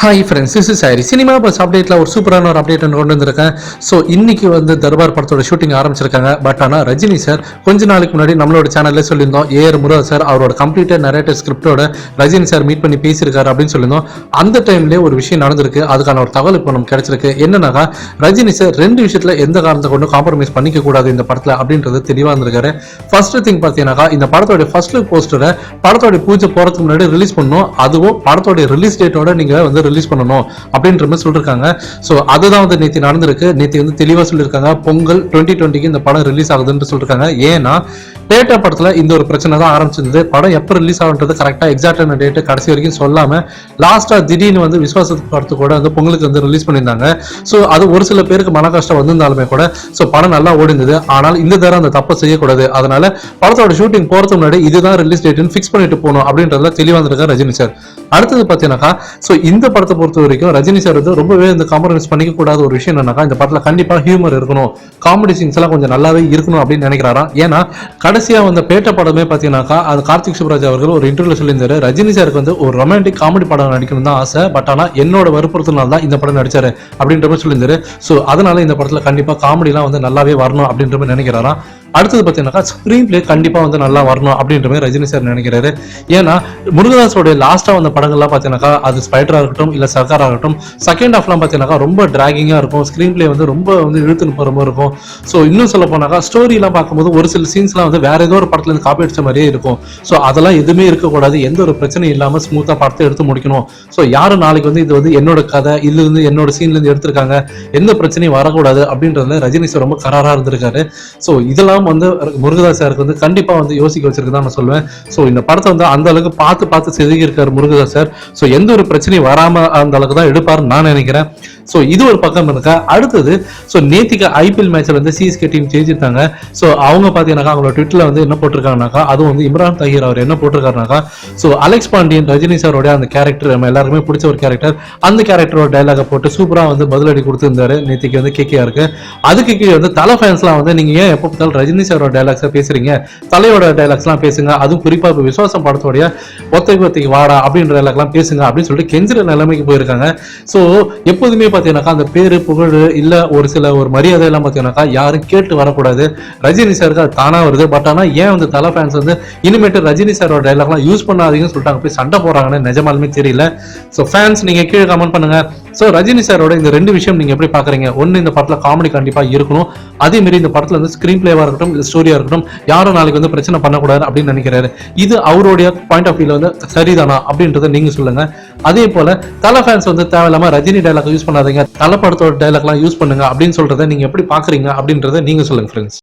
Hi friends is sorry cinema buzz அப்டேட்டில் ஒரு சூப்பரான ஒரு அப்டேட் கொண்டு வந்திருக்கேன். ஸோ இன்னைக்கு வந்து தர்பார் படத்தோட ஷூட்டிங் ஆரம்பிச்சிருக்காங்க. பட் ஆனால் ரஜினி சார் கொஞ்ச நாளைக்கு முன்னாடி நம்மளோட சேனலில் சொல்லியிருந்தோம். ஏஆர் முருகா சார் அவரோட கம்ப்ளீட்டட் நரேட்டிவ் ஸ்கிரிப்டோட ரஜினி சார் மீட் பண்ணி பேசியிருக்காரு அப்படின்னு சொல்லியிருந்தோம். அந்த டைம்லேயே ஒரு விஷயம் நடந்திருக்கு. அதுக்கான ஒரு தகவல் இப்போ நமக்கு கிடச்சிருக்கு. என்னன்னாக்கா ரஜினி சார் ரெண்டு விஷயத்தில் எந்த காரணத்தை கொண்டு காம்ப்ரமைஸ் பண்ணிக்க கூடாது இந்த படத்தில் அப்படின்றது தெளிவாக இருந்திருக்காரு ஃபர்ஸ்ட் திங் பார்த்தீங்கன்னாக்கா இந்த படத்தோட ஃபர்ஸ்ட் லுக் போஸ்டரை படத்தோட பூஜை போகிறதுக்கு முன்னாடி ரிலீஸ் பண்ணணும். அதுவும் படத்தோட ரிலீஸ் டேட்டோட நீங்கள் வந்து ரிலீஸ் பண்ணணும் அப்படின்ற மாதிரி சொல்லியிருக்காங்க ஸோ அதுதான் வந்து நேற்று நடந்திருக்கு. நேற்று வந்து தெளிவாக சொல்லியிருக்காங்க பொங்கல் டுவெண்ட்டி டுவெண்ட்டிக்கு இந்த படம் ரிலீஸ் ஆகுதுன்னு சொல்லியிருக்காங்க ஏன்னா டேட்டா படத்தில் இந்த ஒரு பிரச்சனை தான் ஆரம்பிச்சிருந்தது. படம் எப்போ ரிலீஸ் ஆகுன்றது கரெக்டாக எக்ஸாக்டான டேட்டு கடைசி வரைக்கும் சொல்லாமல் லாஸ்ட்டாக திடீர்னு வந்து விஸ்வாச படத்து கூட வந்து பொங்கலுக்கு வந்து ரிலீஸ் பண்ணியிருந்தாங்க. ஸோ அது ஒரு சில பேருக்கு மன கஷ்டம் வந்திருந்தாலுமே கூட ஸோ படம் நல்லா ஓடிந்தது. ஆனால் இந்த தடவை அந்த தப்பை செய்யக்கூடாது. அதனால படத்தோட ஷூட்டிங் போகிறதுக்கு முன்னாடி இதுதான் ரிலீஸ் டேட்டுன்னு ஃபிக்ஸ் பண்ணிட்டு போகணும் அப்படின்றதுல தெளிவாக இருந்திருக்காரு ரஜினி சார் அடுத்தது பார்த்தீங்கன்னாக்கா ஸோ இந்த படத்தை பொறுத்த வரைக்கும் ரஜினி சார் வந்து ரொம்பவே இந்த காம்ப்ரமைஸ் பண்ணிக்க கூடாத ஒரு விஷயம் என்னன்னாக்கா இந்த படத்தில் கண்டிப்பாக ஹியூமர் இருக்கணும். காமெடி சீன்ஸ் எல்லாம் கொஞ்சம் நல்லாவே இருக்கணும் அப்படின்னு நினைக்கிறாராம் ஏன்னா கடைசியாக வந்த பேட்ட படமே பார்த்தீங்கன்னாக்கா அது கார்த்திக் சுப்ராஜ் அவர்கள் ஒரு இன்டர்வியூல சொல்லியிருந்தாரு. ரஜினி சாருக்கு வந்து ஒரு ரொமான்டிக் காமெடி படம் நடிக்கணும் தான் ஆசை. பட் ஆனால் என்னோட வற்புறுத்தினால தான் இந்த படம் நடிச்சாரு அப்படின்ற மாதிரி சொல்லியிருந்தாரு. ஸோ அதனால இந்த படத்தில் கண்டிப்பாக காமெடிலாம் வந்து நல்லாவே வரணும் அப்படின்ற மாதிரி நினைக்கிறாராம் அடுத்தது பார்த்தீங்கன்னாக்கா ஸ்க்ரீன் பிளே கண்டிப்பாக வந்து நல்லா வரணும் அப்படின்ற மாதிரி ரஜினி சார் நினைக்கிறாரு. ஏன்னா முருகதாஸோட லாஸ்ட்டாக வந்த படங்கள்லாம் பார்த்தீங்கன்னாக்கா அது ஸ்பைடராக இருக்கட்டும் இல்லை சர்க்காராக இருக்கட்டும் செகண்ட் ஹாஃப்லாம் பார்த்தீங்கன்னாக்கா ரொம்ப டிராகிங்காக இருக்கும். ஸ்க்ரீன் பிளே வந்து ரொம்ப வந்து இழுத்துன்னு போகிற மாதிரி இருக்கும். ஸோ இன்னும் சொல்ல போனாக்கா ஸ்டோரிலாம் பார்க்கும்போது ஒரு சில சீன்ஸ்லாம் வந்து வேற ஏதோ ஒரு படத்துல இருந்து காப்பி அடிச்ச மாதிரியே இருக்கும். ஸோ அதெல்லாம் எதுவுமே இருக்கக்கூடாது. எந்த ஒரு பிரச்சனையும் இல்லாமல் ஸ்மூத்தாக படத்தை எடுத்து முடிக்கணும். ஸோ யாரும் நாளைக்கு வந்து இது வந்து என்னோட கதை இதுல இருந்து என்னோட சீன்ல இருந்து எடுத்திருக்காங்க எந்த பிரச்சனையும் வரக்கூடாது அப்படின்றதுல ரஜினி சார் ரொம்ப கராராக இருந்திருக்காரு. ஸோ இதெல்லாம் வந்து முருகதாஸ் சாருக்கு வந்து கண்டிப்பா வந்து யோசிக்க வச்சிருக்குதான் நான் சொல்லுவேன். ஸோ இந்த படத்தை வந்து அந்த அளவுக்கு பார்த்து பார்த்து செதுக்கி இருக்காரு முருகதாஸ் சார். ஸோ எந்த ஒரு பிரச்சனையும் வராம அந்த அளவுக்கு தான் எடுப்பாருன்னு நான் நினைக்கிறேன். ஸோ இது ஒரு பக்கம் இருக்கா? அடுத்தது ஸோ நேத்திக்கு ஐபிஎல் மேட்ச்ல வந்து சிஎஸ்கே டீம் ஜெயிச்சிருக்காங்க. ஸோ அவங்க பார்த்தீங்கன்னாக்கா அவங்களோட ட்விட்டர்ல வந்து என்ன போட்டிருக்காங்கனாக்கா அதுவும் வந்து இம்ரான் தஹீர் அவர் என்ன போட்டிருக்காருனாக்கா ஸோ அலெக்ஸ் பாண்டியன் ரஜினி சாரோட அந்த கேரக்டர் நம்ம எல்லாருக்குமே பிடிச்ச ஒரு கேரக்டர் அந்த கேரக்டரோட டைலாக போட்டு சூப்பராக வந்து பதிலடி கொடுத்துருந்தாரு நேத்திக்கு வந்து கேகே. இருக்கு அதுக்கு கீழே வந்து தலை ஃபேன்ஸ்லாம் வந்து நீங்க ஏன் எப்போ பார்த்தாலும் ரஜினி சாரோட டைலாக்ஸை பேசுறீங்க? தலையோட டைலாக்ஸ்லாம் பேசுங்க. அதுவும் குறிப்பா இப்போ விசுவாசம் படத்தோடைய ஒத்தைக்கு ஒத்தைக்கு வாடா அப்படின்ற டைலாக்லாம் பேசுங்க அப்படின்னு சொல்லிட்டு கெஞ்சிற நிலைமைக்கு போயிருக்காங்க. ஸோ எப்போதுமே பார்த்தீங்கன்னாக்கா அந்த பேரு புகழ் இல்ல ஒரு சில ஒரு மரியாதை எல்லாம் பார்த்தீங்கன்னாக்கா யாரும் கேட்டு வரக்கூடாது. ரஜினி சாருக்கு அது தானாக வருது. பட் ஆனா ஏன் வந்து தலை ஃபேன்ஸ் வந்து இனிமேட்டு ரஜினி சாரோட டைலாக்லாம் யூஸ் பண்ணாதீங்கன்னு சொல்லிட்டாங்க. போய் சண்டை போடுறாங்கன்னு நிஜமாலுமே தெரியல. ஸோ ஃபேன்ஸ் நீங்க கீழே கமெண்ட் பண்ணுங்க. ஸோ ரஜினி சாரோட இந்த ரெண்டு விஷயம் நீங்க எப்படி பாக்குறீங்க? ஒன்னு இந்த படத்துல காமெடி கண்டிப்பா இருக்கணும். அதே மாதிரி இந்த படத்துல வந்து ஸ்கிரீன் பிளேவா இருக்கட்டும் ஸ்டோரியா இருக்கட்டும் யாரும் நாளைக்கு வந்து பிரச்சனை பண்ணக்கூடாது அப்படின்னு நினைக்கிறாரு. இது அவருடைய பாயிண்ட் ஆஃப் வியூல வந்து சரிதானா அப்படின்றத நீங்க சொல்லுங்க. அதே போல தலை ஃபேன்ஸ் வந்து தேவையில்லாம ரஜினி டைலாக் யூஸ் பண்ணாதீங்க. தலை படத்தோட டைலாக்லாம் யூஸ் பண்ணுங்க அப்படின்னு சொல்றதை நீங்க எப்படி பாக்குறீங்க அப்படின்றத நீங்க சொல்லுங்க ஃப்ரெண்ட்ஸ்